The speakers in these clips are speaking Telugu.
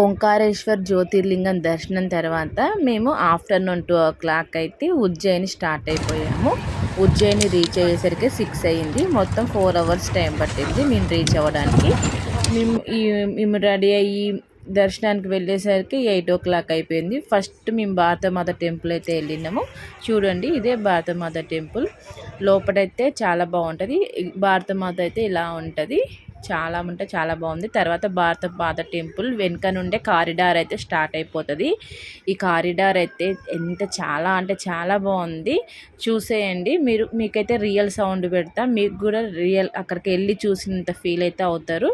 ఓంకారేశ్వర్ జ్యోతిర్లింగం దర్శనం తర్వాత మేము ఆఫ్టర్నూన్ టూ ఓ క్లాక్ అయితే ఉజ్జయిని స్టార్ట్ అయిపోయాము. ఉజ్జయిని రీచ్ అయ్యేసరికి సిక్స్ అయ్యింది. మొత్తం ఫోర్ అవర్స్ టైం పట్టింది మేము రీచ్ అవ్వడానికి. మేము ఈ మేము రెడీ అయ్యి దర్శనానికి వెళ్ళేసరికి ఎయిట్ ఓ క్లాక్ అయిపోయింది. ఫస్ట్ మేము భారతమాత టెంపుల్ అయితే వెళ్ళినాము. చూడండి ఇదే భారతమాత టెంపుల్. లోపలైతే చాలా బాగుంటుంది. భారతమాత అయితే ఇలా ఉంటుంది. చాలా అంటే చాలా బాగుంది. తర్వాత భారత పాత టెంపుల్ వెనుక నుండే కారిడార్ అయితే స్టార్ట్ అయిపోతుంది. ఈ కారిడార్ అయితే ఎంత చాలా అంటే చాలా బాగుంది. చూసేయండి. మీరు మీకైతే రియల్ సౌండ్ పెడతా. మీకు కూడా రియల్ అక్కడికి వెళ్ళి చూసినంత ఫీల్ అయితే అవుతారు.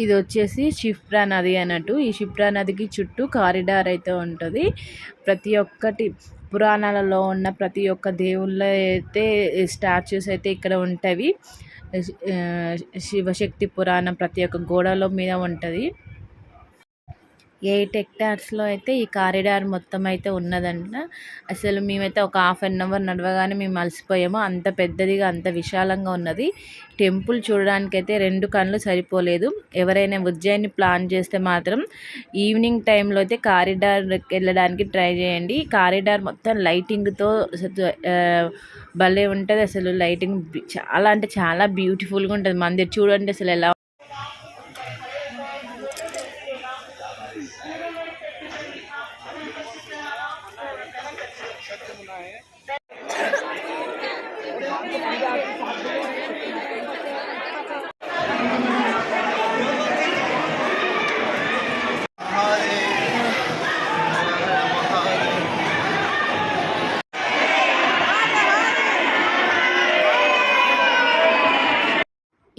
ఇది వచ్చేసి షిప్రా నది అన్నట్టు. ఈ షిప్రా నదికి చుట్టూ కారిడార్ అయితే ఉంటుంది. ప్రతి ఒక్కటి పురాణాలలో ఉన్న ప్రతి ఒక్క దేవుళ్ళ అయితే స్టాచ్యూస్ అయితే ఇక్కడ ఉంటాయి శివశక్తి పురాణం ప్రతి ఒక్క గోడల మీద ఉంటుంది. ఎయిట్ హెక్టార్స్లో అయితే ఈ కారిడార్ మొత్తం అయితే ఉన్నదంట. అసలు మేమైతే ఒక హాఫ్ అన్ అవర్ నడవగానే మేము అలసిపోయాము. అంత పెద్దదిగా అంత విశాలంగా ఉన్నది. టెంపుల్ చూడడానికైతే రెండు కళ్ళు సరిపోలేదు. ఎవరైనా ఉజ్జయిని ప్లాన్ చేస్తే మాత్రం ఈవినింగ్ టైంలో అయితే కారిడార్ వెళ్ళడానికి ట్రై చేయండి. కారిడార్ మొత్తం లైటింగ్తో భలే ఉంటుంది. అసలు లైటింగ్ చాలా అంటే చాలా బ్యూటిఫుల్గా ఉంటుంది. మందిర్ చూడండి అసలు ఎలా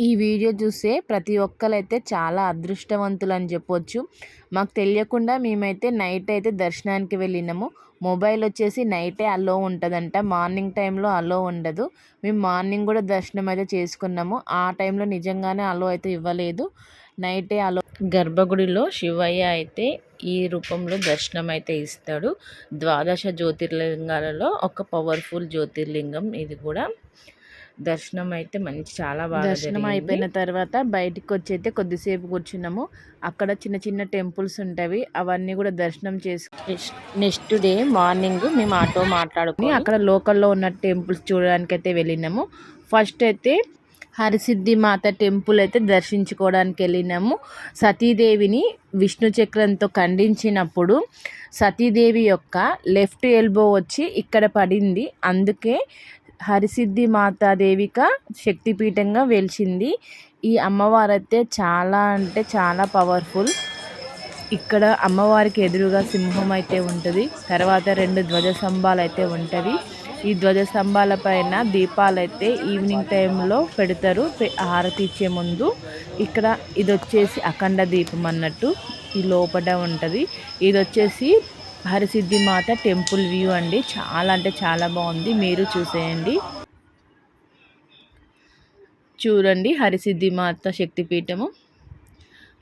ఈ వీడియో చూస్తే ప్రతి ఒక్కరైతే చాలా అదృష్టవంతులు అని చెప్పొచ్చు. మాకు తెలియకుండా మేమైతే నైట్ అయితే దర్శనానికి వెళ్ళినాము. మొబైల్ వచ్చేసి నైటే అలో ఉంటుందంట. మార్నింగ్ టైంలో అలో ఉండదు. మేము మార్నింగ్ కూడా దర్శనం అయితే చేసుకున్నాము. ఆ టైంలో నిజంగానే అలో అయితే ఇవ్వలేదు. నైటే అలో గర్భగుడిలో శివయ్య అయితే ఈ రూపంలో దర్శనం అయితే ఇస్తాడు. ద్వాదశ జ్యోతిర్లింగాలలో ఒక పవర్ఫుల్ జ్యోతిర్లింగం ఇది కూడా. దర్శనం అయితే మంచి చాలా బాగా దర్శనం అయిపోయిన తర్వాత బయటికి వచ్చి అయితే కొద్దిసేపు కూర్చున్నాము. అక్కడ చిన్న చిన్న టెంపుల్స్ ఉంటాయి అవన్నీ కూడా దర్శనం చేసి నెక్స్ట్ డే మార్నింగ్ మేము ఆటో మాట్లాడుకుని అక్కడ లోకల్లో ఉన్న టెంపుల్స్ చూడడానికి అయితే వెళ్ళినాము. ఫస్ట్ అయితే హరిసిద్ధి మాత టెంపుల్ అయితే దర్శించుకోవడానికి వెళ్ళినాము సతీదేవిని విష్ణు చక్రంతో ఖండించినప్పుడు సతీదేవి యొక్క లెఫ్ట్ ఎల్బో వచ్చి ఇక్కడ పడింది. అందుకే హరిసిద్ధి మాతాదేవిక శక్తిపీఠంగా వెలిసింది ఈ అమ్మవారు అయితే చాలా అంటే చాలా పవర్ఫుల్. ఇక్కడ అమ్మవారికి ఎదురుగా సింహం అయితే ఉంటుంది. తర్వాత రెండు ధ్వజ స్తంభాలు అయితే ఉంటుంది ఈ ధ్వజ స్తంభాల పైన దీపాలు అయితే ఈవినింగ్ టైంలో పెడతారు. హారతి ఇచ్చే ముందు. ఇక్కడ ఇది వచ్చేసి అఖండ దీపం అన్నట్టు ఈ లోపల ఉంటుంది. ఇది వచ్చేసి హరిసిద్ధి మాత టెంపుల్ వ్యూ అండి. చాలా అంటే చాలా బాగుంది. మీరు చూసేయండి. చూడండి హరిసిద్ధి మాత శక్తిపీఠము.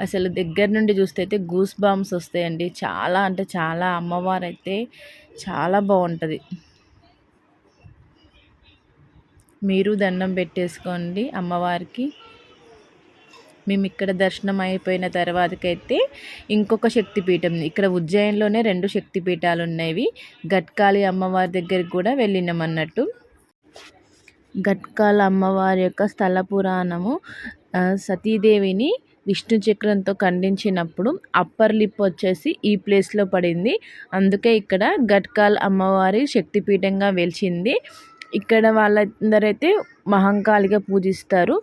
అసలు దగ్గర నుండి చూస్తే అయితే గూస్ బాంబ్స్ వస్తాయండి. చాలా అంటే చాలా అమ్మవారు అయితే చాలా బాగుంటుంది. మీరు దండం పెట్టేసుకోండి అమ్మవారికి. మేము ఇక్కడ దర్శనం అయిపోయిన తర్వాతకైతే ఇంకొక శక్తిపీఠం ఇక్కడ ఉజ్జయిన్లోనే రెండు శక్తిపీఠాలు ఉన్నాయి గట్కాళి అమ్మవారి దగ్గరికి కూడా వెళ్ళినాం అన్నట్టు. గట్కాల అమ్మవారి యొక్క స్థల పురాణము సతీదేవిని విష్ణు చక్రంతో ఖండించినప్పుడు అప్పర్ లిప్ వచ్చేసి ఈ ప్లేస్లో పడింది. అందుకే ఇక్కడ గట్కాల్ అమ్మవారి శక్తిపీఠంగా వెలిచింది. ఇక్కడ వాళ్ళందరైతే మహంకాళిగా పూజిస్తారు.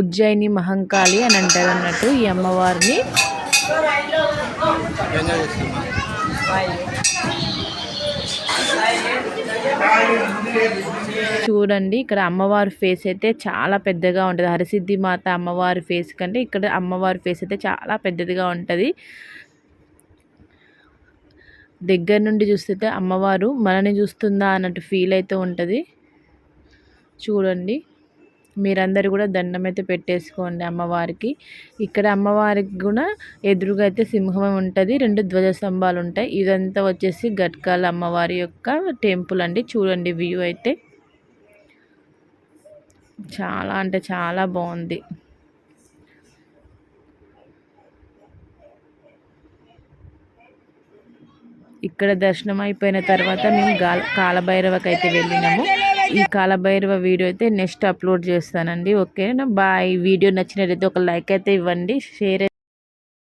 ఉజ్జయిని మహంకాళి అని అంటారు అన్నట్టు ఈ అమ్మవారిని. చూడండి ఇక్కడ అమ్మవారి ఫేస్ అయితే చాలా పెద్దగా ఉంటుంది. హరిసిద్ధి మాత అమ్మవారి ఫేస్ కంటే ఇక్కడ అమ్మవారి ఫేస్ అయితే చాలా పెద్దదిగా ఉంటుంది. దగ్గర నుండి చూస్తే అమ్మవారు మనని చూస్తుందా అన్నట్టు ఫీల్ అయితే ఉంటుంది. చూడండి. మీరందరూ కూడా దండం అయితే పెట్టేసుకోండి అమ్మవారికి. ఇక్కడ అమ్మవారికి కూడా ఎదురుగా అయితే సింహం ఉంటుంది. రెండు ధ్వజ స్తంభాలు ఉంటాయి. ఇదంతా వచ్చేసి గట్కాల అమ్మవారి యొక్క టెంపుల్ అండి. చూడండి వ్యూ అయితే. చాలా అంటే చాలా బాగుంది. ఇక్కడ దర్శనం అయిపోయిన తర్వాత మేము గాల కాలభైరవకి అయితే వెళ్ళినాము. ఈ కాలభైరవ వీడియో అయితే నెక్స్ట్ అప్లోడ్ చేస్తానండి ఓకేనా? బాయ్. వీడియో నచ్చినట్లయితే ఒక లైక్ అయితే ఇవ్వండి షేర్